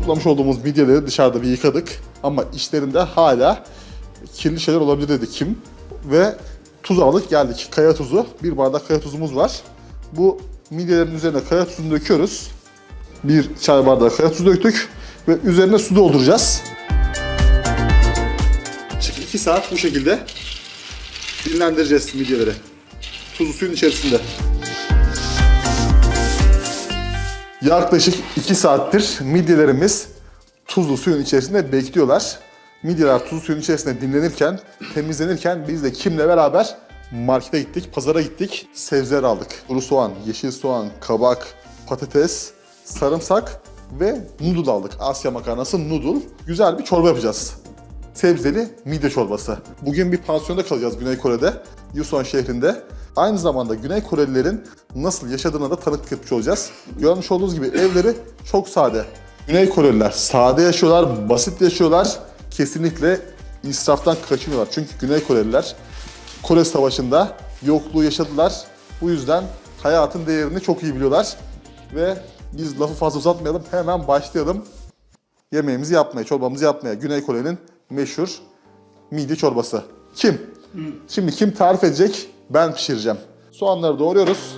toplamış olduğumuz midyeleri dışarıda bir yıkadık. Ama içlerinde hala kirli şeyler olabilir dedi Kim. Ve tuz aldık geldik. Kaya tuzu. Bir bardak kaya tuzumuz var. Bu midyelerin üzerine kaya tuzunu döküyoruz. Bir çay bardağı kaya tuzu döktük. Ve üzerine su dolduracağız. Çık 2 saat bu şekilde dinlendireceğiz midyeleri. Tuzlu suyun içerisinde. Yaklaşık 2 saattir midyelerimiz tuzlu suyun içerisinde bekliyorlar. Midyeler tuzlu suyun içerisinde dinlenirken, temizlenirken biz de kimle beraber markete gittik, pazara gittik, sebzeler aldık. Kuru soğan, yeşil soğan, kabak, patates, sarımsak ve noodle aldık. Asya makarnası noodle. Güzel bir çorba yapacağız sebzeli midye çorbası. Bugün bir pansiyonda kalacağız Güney Kore'de, Yuson şehrinde. Aynı zamanda Güney Korelilerin nasıl yaşadığına da tanıklık etmiş olacağız. Görmüş olduğunuz gibi evleri çok sade. Güney Koreliler sade yaşıyorlar, basit yaşıyorlar. Kesinlikle israftan kaçınıyorlar. Çünkü Güney Koreliler Kore Savaşı'nda yokluğu yaşadılar. Bu yüzden hayatın değerini çok iyi biliyorlar. Ve biz lafı fazla uzatmayalım, hemen başlayalım yemeğimizi yapmaya, çorbamızı yapmaya. Güney Kore'nin meşhur midye çorbası. Kim? Şimdi kim tarif edecek? Ben pişireceğim. Soğanları doğruyoruz.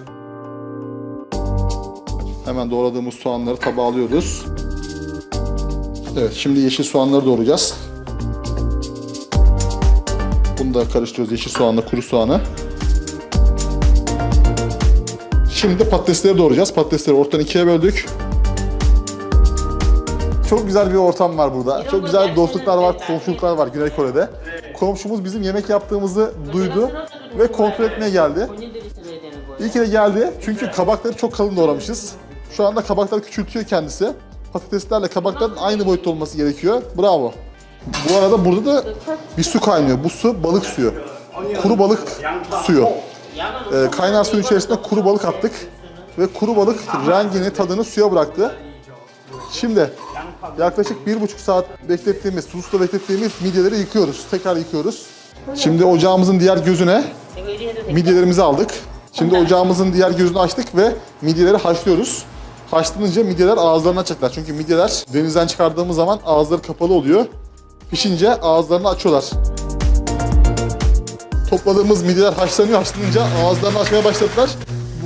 Hemen doğradığımız soğanları tabağa alıyoruz. Evet, şimdi yeşil soğanları doğrayacağız. Bunu da karıştırıyoruz yeşil soğanla kuru soğanı. Şimdi patatesleri doğrayacağız. Patatesleri ortadan ikiye böldük. Çok güzel bir ortam var burada. Çok güzel dostluklar var, komşuluklar var Güney Kore'de. Komşumuz bizim yemek yaptığımızı duydu ve kontrol etmeye geldi. İyi ki de geldi çünkü kabakları çok kalın doğramışız. Şu anda kabakları küçültüyor kendisi. Patateslerle kabakların aynı boyutta olması gerekiyor. Bravo. Bu arada burada da bir su kaynıyor. Bu su balık suyu. Kuru balık suyu. Ee, kaynar suyun içerisinde kuru balık attık. Ve kuru balık rengini, tadını suya bıraktı. Şimdi yaklaşık bir buçuk saat beklettiğimiz, tuzlu susuzda beklettiğimiz midyeleri yıkıyoruz. Tekrar yıkıyoruz. Şimdi ocağımızın diğer gözüne midyelerimizi aldık. Şimdi ocağımızın diğer gözünü açtık ve midyeleri haşlıyoruz. Haşlanınca midyeler ağızlarını açacaklar. Çünkü midyeler denizden çıkardığımız zaman ağızları kapalı oluyor. Pişince ağızlarını açıyorlar. Topladığımız midyeler haşlanıyor. Haşlanınca ağızlarını açmaya başladılar.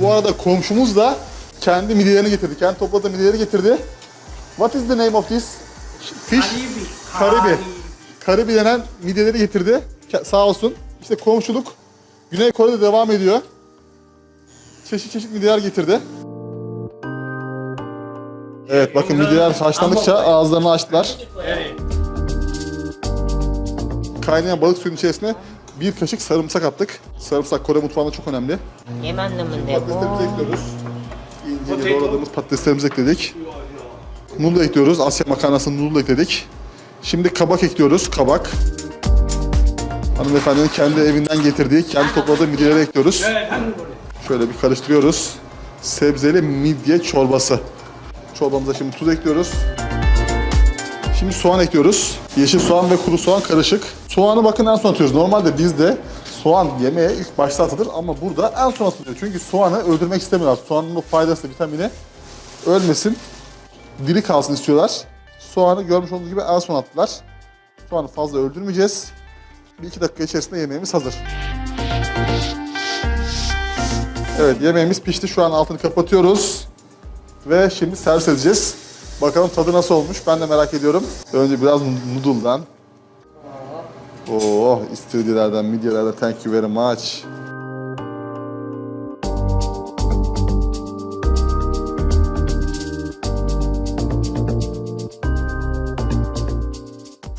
Bu arada komşumuz da kendi midyelerini getirdi. Kendi topladığı midyeleri getirdi. What is the name of this? Fish. Karibi. Karibi. Karibi denen midyeleri getirdi sağ olsun. İşte komşuluk Güney Kore'de devam ediyor. Çeşit çeşit midyeler getirdi. Evet bakın midyeler haşlandıkça ağızlarını açtılar. Kaynayan balık suyunun içerisine bir kaşık sarımsak attık. Sarımsak Kore mutfağında çok önemli. Yemen namında Patateslerimizi ekliyoruz. İnce ince doğradığımız patateslerimizi ekledik. Noodle ekliyoruz. Asya makarnasının noodle ekledik. Şimdi kabak ekliyoruz. Kabak. Hanımefendinin kendi evinden getirdiği, kendi topladığı midyeleri ekliyoruz. Şöyle bir karıştırıyoruz. Sebzeli midye çorbası. Çorbamıza şimdi tuz ekliyoruz. Şimdi soğan ekliyoruz. Yeşil soğan ve kuru soğan karışık. Soğanı bakın en son atıyoruz. Normalde bizde soğan yemeğe ilk başta atılır ama burada en son atılıyor. Çünkü soğanı öldürmek istemiyorlar. Soğanın o faydası, vitamini ölmesin, diri kalsın istiyorlar. Soğanı görmüş olduğunuz gibi en son attılar. Soğanı fazla öldürmeyeceğiz. Bir iki dakika içerisinde yemeğimiz hazır. Evet yemeğimiz pişti. Şu an altını kapatıyoruz. Ve şimdi servis edeceğiz. Bakalım tadı nasıl olmuş ben de merak ediyorum. Önce biraz noodle'dan. Oh, istiridyelerden, midyelerden thank you very much.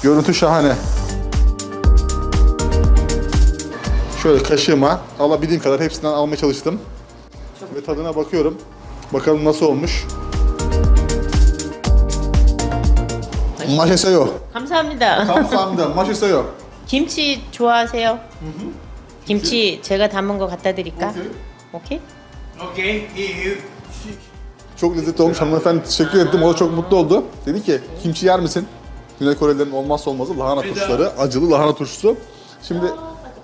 Görüntü şahane. Şöyle kaşığıma alabildiğim kadar hepsinden almaya çalıştım. Ve tadına bakıyorum. Bakalım nasıl olmuş. 맛있어요. 감사합니다. 감사합니다. 맛있어요. 김치 좋아하세요? 김치 제가 담은 거 갖다 드릴까? 오케이? Okay, iyi. Çok lezzetli olmuş. Hanımefendi teşekkür ettim. O da çok mutlu oldu. Dedi ki kimçi yer misin? Güney Korelilerin olmazsa olmazı lahana turşuları. Acılı lahana turşusu. Şimdi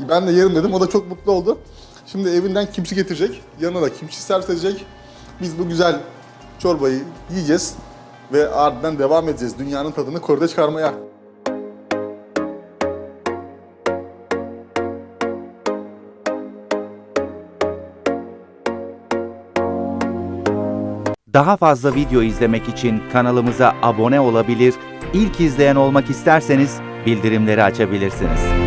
ben de yerim dedim. O da çok mutlu oldu. Şimdi evinden kimçi getirecek. Yanına da kimçi servis edecek. Biz bu güzel çorbayı yiyeceğiz ve ardından devam edeceğiz dünyanın tadını koride çıkarmaya. Daha fazla video izlemek için kanalımıza abone olabilir, ilk izleyen olmak isterseniz bildirimleri açabilirsiniz.